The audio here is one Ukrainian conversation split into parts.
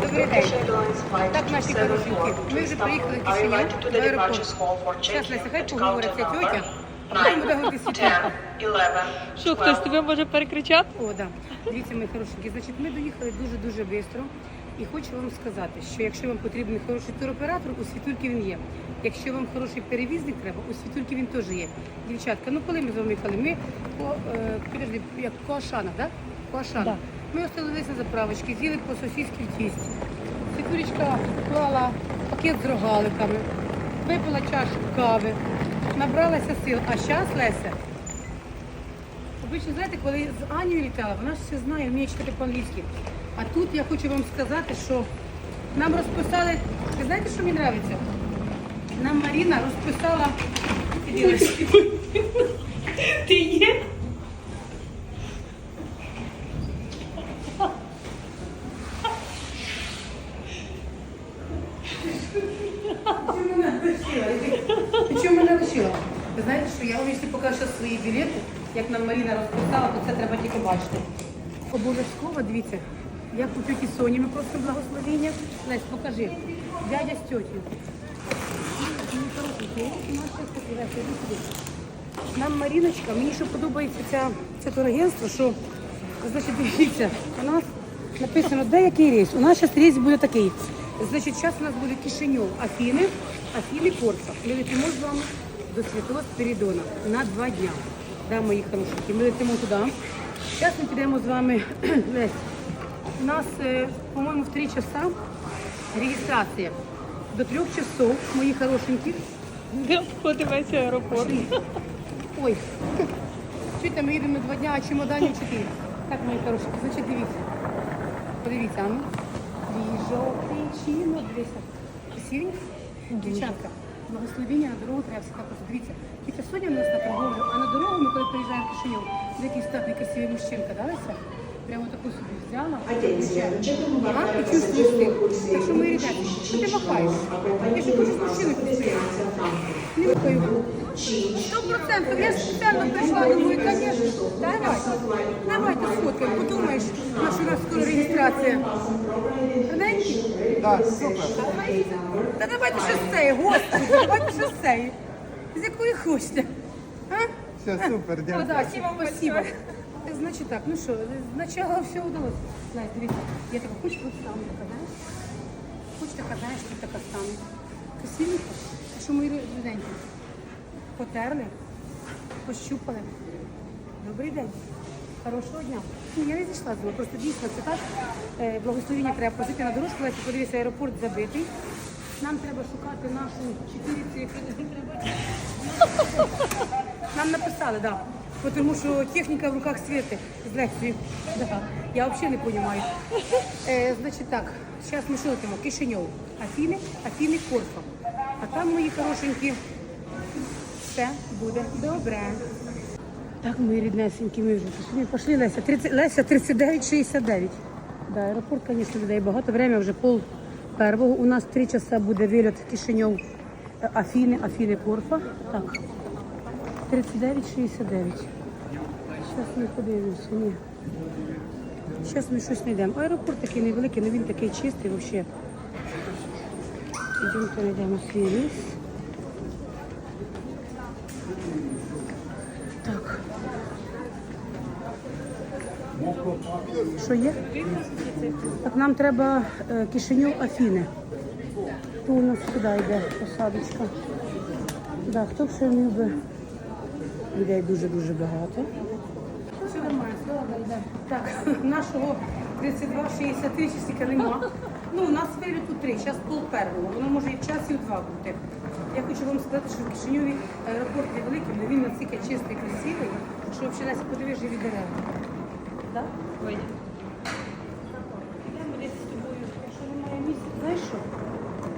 Добрий день. Так, наші хорошенькі, ми вже приїхали в Кишинів, в аеропорт. Зараз, Леся, хай поговорить ця тьотя. Що хтось тебе може перекричати? О, да. Дивіться, мої хорошенькі, значить, ми доїхали дуже-дуже швидко. І хочу вам сказати, що якщо вам потрібен хороший туроператор, у світульки він є. Якщо вам хороший перевізник треба, у світульки він теж є. Дівчатка, ну коли ми з вами їхали? Ми по, е, підожди, як по Ашанах, да? По Ашанах. Да. Ми остановилися на заправочці, з'їли по сосиски в тісті. Світулечка клала пакет з рогаликами, випила чашку кави, набралася сил. А зараз Леся, Обично, знаєте, коли з Анією літала, вона ж все знає, вміє читати по-англійськи. А тут я хочу вам сказати, що нам розписали, ви знаєте, що мені подобається? Нам Маріна розписала. Ти є? Чому мене лишила? Ти чому мене лишила? Ви знаєте, що я вам якщо покажу свої білети, як нам Маріна розписала, то це треба тільки бачити. Обов'язково, дивіться, як у тьоті Соні ми просимо благословення. Лесь, покажи. Дядя з тьотю. Нам Маріночка, мені що подобається ця, це турагентство, що значить, дивіться, у нас написано, де який рейс. У нас зараз рейс буде такий. Значить, зараз у нас буде Кишиньов, Афіни, Афіни, Корфа. Ми летимо з вами до Святого Спірідона на два дня. Да, мої хорошенькі, ми летимо туди. Зараз ми підемо з вами, Лесь, у нас, е, по-моєму, в три часа реєстрація. До трьох часов, мої хорошенькі. Де весь аеропорт? Ой, чуєте, ми їдемо два дня, а чемоданів чотири. Так, мої хороші, значить дивіться. Подивіться, а ну. Твій жовтий чинок, дивіться. Красивенько? Дівчатка, благословення на дорогу треба всегда просто. Дивіться, тільки сьогодні у нас на торговлю, а на дорогу ми коли приїжджаємо в Кишиньов, де який статний красивий мужчинка, да, Леся? Прямо таку собі взяла. Ага, і. Так що, мої ребята, що ти махаєш? Я ще хочу з мужчиною постояти. Не викаю. Сто процентов. Я специально пришла, думаю, конечно. Давай, давайте сфоткаем. Подумаешь, наша у нас скоро регистрация. Так, супер. Та давайте ще з цієї, господи, давайте ще з цієї. З якої хочете. А? Все, супер, дякую. да, спасибо, спасибо. Значить так, ну що, спочатку все удалось. Знаєте, дивіться, я така, хоч от стану така, знаєш? Хоч така, знаєш, тут така стану. Красивенько. А що мої ріденькі? Потерли, пощупали. Добрий день. Хорошого дня. Ні, я не зійшла з вами, просто дійсно це так. Е, Благословення треба просити на дорожку, Леся, подивися, аеропорт забитий. Нам треба шукати нашу 4 цифри. Нам написали, так. Да. Тому що техніка в руках світи з лекції. Да. Я взагалі не розумію. Е, значить так, зараз ми що летимо? Кишиньов, Афіни, Афіни, Корфа. А там мої хорошенькі. Все буде добре. Так, мої ріднесенькі, ми вже пішли. Пішли, Леся. 30, Леся 39,69. Да, аеропорт, звісно, людей багато. Время вже пол первого. У нас три часа буде вильот Кишиньов, е, Афіни, Афіни, Корфа. Так. 39,69. Зараз ми подивимося. Ні. Зараз ми щось знайдемо. Аеропорт такий невеликий, але він такий чистий взагалі. Йдемте знайдемо свій рейс. Що є? Так, нам треба е, Кишиньов Афіни. То у нас сюди йде посадочка. Да, хто міг би? Людей дуже-дуже багато. Все нормально, все ладно, йде. Так, нашого 32-63 ще стільки нема. Ну, у нас виліт у три, зараз пол первого. Воно може і в час, і в два бути. Я хочу вам сказати, що в Кишиньові аеропорт невеликий, але він настільки чистий, красивий, що взагалі Леся, подивись живі дерева. Да? Йдемо десь з тобою, якщо немає місця. Знаєш що?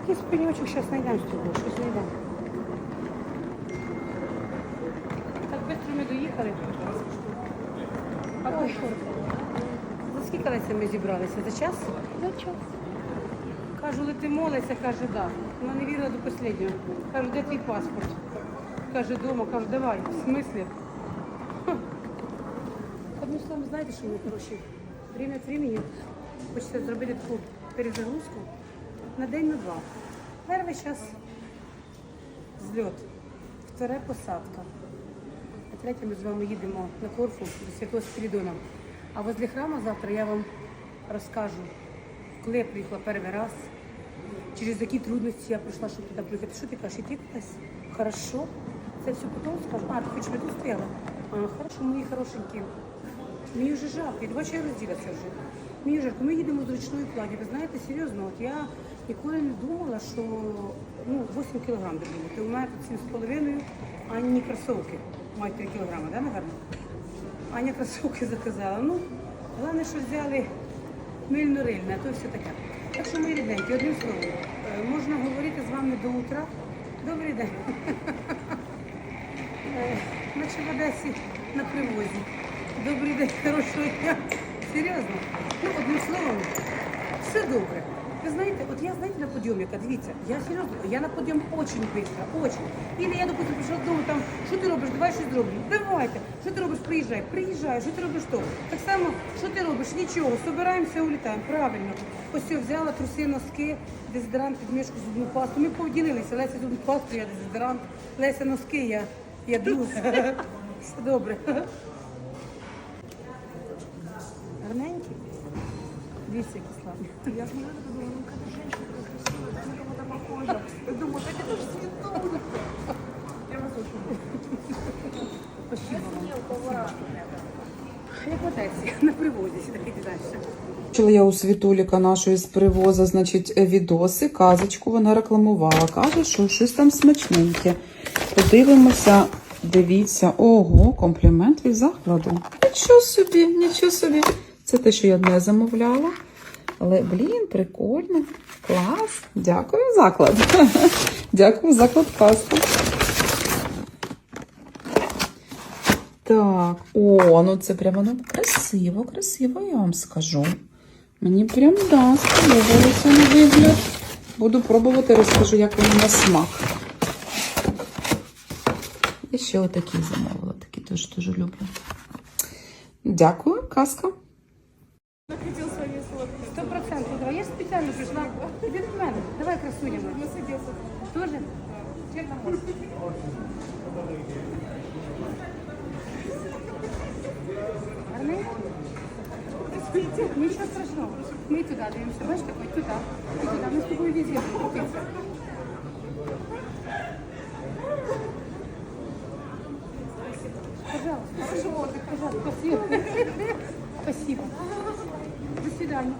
Якийсь пеньочок зараз знайдемо з тобою, щось знайдемо. Так швидко ми доїхали. А Ой. За скільки Леся ми зібралися? За час? За час. Кажу, летимо, Леся каже, да. Вона не вірила до останнього. Кажу, де твій паспорт? Каже, дома, кажу, давай, в смислі? Словом, знаєте, що ми хороші? Время від времени хочеться зробити таку перезагрузку на день на два. Перший час зльот, вторе посадка. А третє ми з вами їдемо на Корфу до Святого Спірідона. А возле храму завтра я вам розкажу, коли я приїхала перший раз, через які трудності я прийшла, щоб туди приїхати. Що ти кажеш, іти кудись? Хорошо. Це все потім скажу. А, ти хочеш би тут стояла? Хорошо, мої хорошенькі. Мені вже жалко, я бачу, я розділася вже. Мені жарко, ми їдемо з ручною плані. Ви знаєте, серйозно, от я ніколи не думала, що ну, 8 кілограм буде. У мене тут 7,5, Ані кросовки мають 3 кілограми, да, наверное? Аня кросовки заказала. Ну, головне, що взяли мильно-рильне, а то все таке. Так що, мої рідненькі, одним словом, е, можна говорити з вами до утра. Добрий день. Е, Наче в Одесі на привозі. Добрий день, хорошого дня. Серйозно? Ну, одним словом, все добре. Ви знаєте, от я знаєте на подйомника, дивіться, я серйозно, я на подйом очень быстро, очень. Или я, допустим, прийшла додому, там, що ти робиш, давай щось зроблю. Давайте. Що ти робиш, приїжджай, приїжджай, що ти робиш то. Так само, що ти робиш, нічого, собираємося, улітаємо, правильно. Ось все, взяла труси, носки, дезодорант, підмішку, зубну пасту. Ми повділилися, Леся зубну пасту, я дезодорант, Леся носки, я, я друг. Все добре. Гарненький. Дивіться, які славні. Я смотрю, думаю, ну какая женщина такая красивая, как на кого-то похожа. Я думаю, так это же Светуля. Я вас очень люблю. Спасибо вам. Як в Одесі, на привозі, сюди далі. Бачила я у Світуліка нашої з привоза, значить, відоси, казочку вона рекламувала. Каже, що щось там смачненьке. Подивимося, дивіться, ого, комплімент від закладу. Нічого собі, нічого собі. Це те, що я не замовляла. Але, блін, прикольно. Клас. Дякую, заклад. Дякую, заклад паста. Так, о, ну це прямо ну, красиво, красиво, я вам скажу. Мені прям да, сподобалося на вигляд. Буду пробувати, розкажу, як воно на смак. Я ще отакі замовила, такі теж дуже люблю. Дякую, казка. Сто процентів. Давай, я ж спеціально прийшла. Іди до мене. Давай, красуня. моя. Тоже? Чесно. Гарненько? Нічого страшного. Ми туди дивимося. Бачите, ось туди. І туди. Ми з тобою візі крутимося. Пожалуйста. Пожалуйста. Спасибо. Спасибо. До свидания.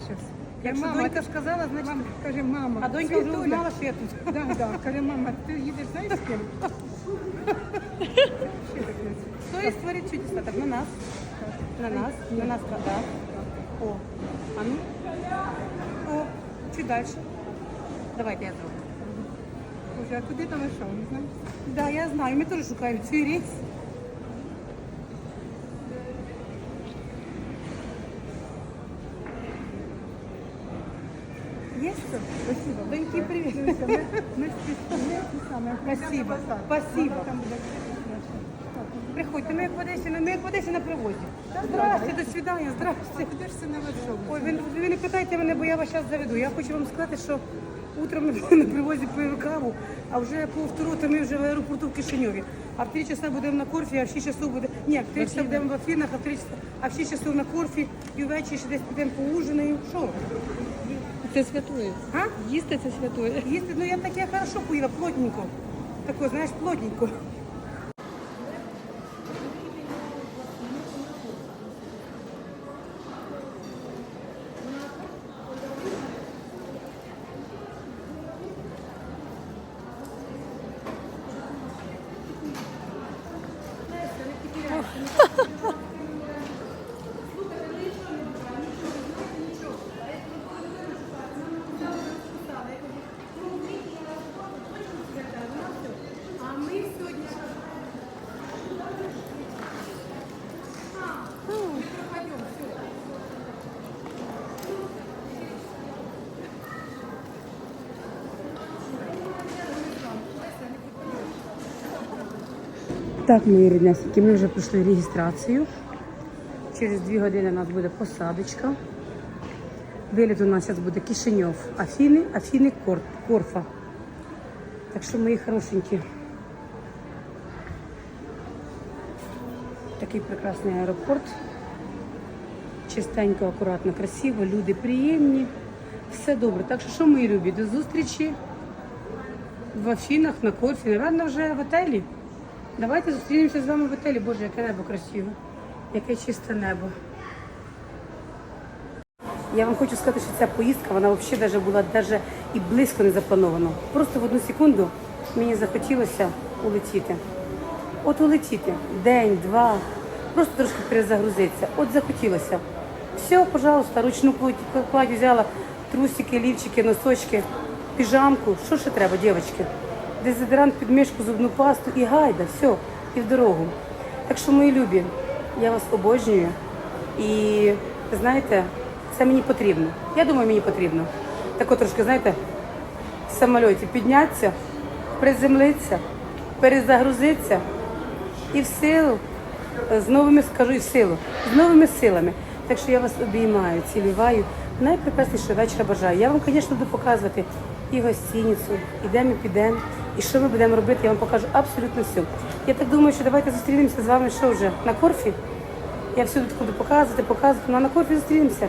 Сейчас. Якщо Мама, донька сказала, значить... Мама, каже, мама. А донька вже Світуля. узнала, що я тут. Да, да. Каже, мама, ти їдеш, знаєш з ким? Хто із творить чудеса? Так на нас. На нас. На нас да. О. А ну. О. Чуть далі. Давайте я зроблю. Боже, а куди там ішов, не знаєш? Да, я знаю. Ми теж шукаємо цей рейс. Что? Спасибо. Доньки, привет. Дивися, ми, ми ж. Спасибо. Спасибо. Приходьте, ми як в Одесі, ми як в Одесі на привозі. Здравствуйте, до свидання, здравствуйте. Куди ж це на вечору? Ой, ви, ви не питайте мене, бо я вас зараз заведу. Я хочу вам сказати, що утром ми були на привозі пили каву, а вже по втору ми вже в аеропорту в Кишиньові. А в 3 часа будемо на Корфі, а в 6 часов буде. Ні, в 3 часа будемо в Афінах, а в 3 часа, а в 6 часов на Корфі і ввечері ще десь підемо поужинаємо. Що? Це святує. А? Їсти це святує. Їсти, ну я таке хорошо поїла, плотненько. Тако, знаєш, плотненько. Так, мої ріднесенькі, ми вже пройшли реєстрацію. Через дві години у нас буде посадочка. Виліт у нас зараз буде Кишиньов, Афіни, Афіни, Кор, Корфа. Так що мої хорошенькі. Такий прекрасний аеропорт. Чистенько, акуратно, красиво, люди приємні. Все добре. Так що, що мої любі, до зустрічі в Афінах на Корфі. Наверно, вже в готелі. Давайте зустрінемося з вами в готелі. Боже, яке небо красиве, яке чисте небо. Я вам хочу сказати, що ця поїздка, вона взагалі даже була даже і близько не запланована. Просто в одну секунду мені захотілося улетіти. От улетіти день, два, просто трошки перезагрузитися. От захотілося. Все, пожалуйста, ручну кладь- взяла, трусики, лівчики, носочки, піжамку. Що ще треба, дівчатки? Дезодорант, підмішку, зубну пасту і гайда, все, і в дорогу. Так що, мої любі, я вас обожнюю. І знаєте, це мені потрібно. Я думаю, мені потрібно. Так от трошки, знаєте, в самольоті піднятися, приземлитися, перезагрузитися і в силу, з новими скажу і в силу, з новими силами. Так що я вас обіймаю, цілюваю. Найпрекраснішого вечора бажаю. Я вам, звісно, буду показувати і гостиницю, і де ми підемо, і що ми будемо робити, я вам покажу абсолютно все. Я так думаю, що давайте зустрінемося з вами що вже на Корфі. Я всюди буду показувати, показувати. Ну а на Корфі зустрінемося.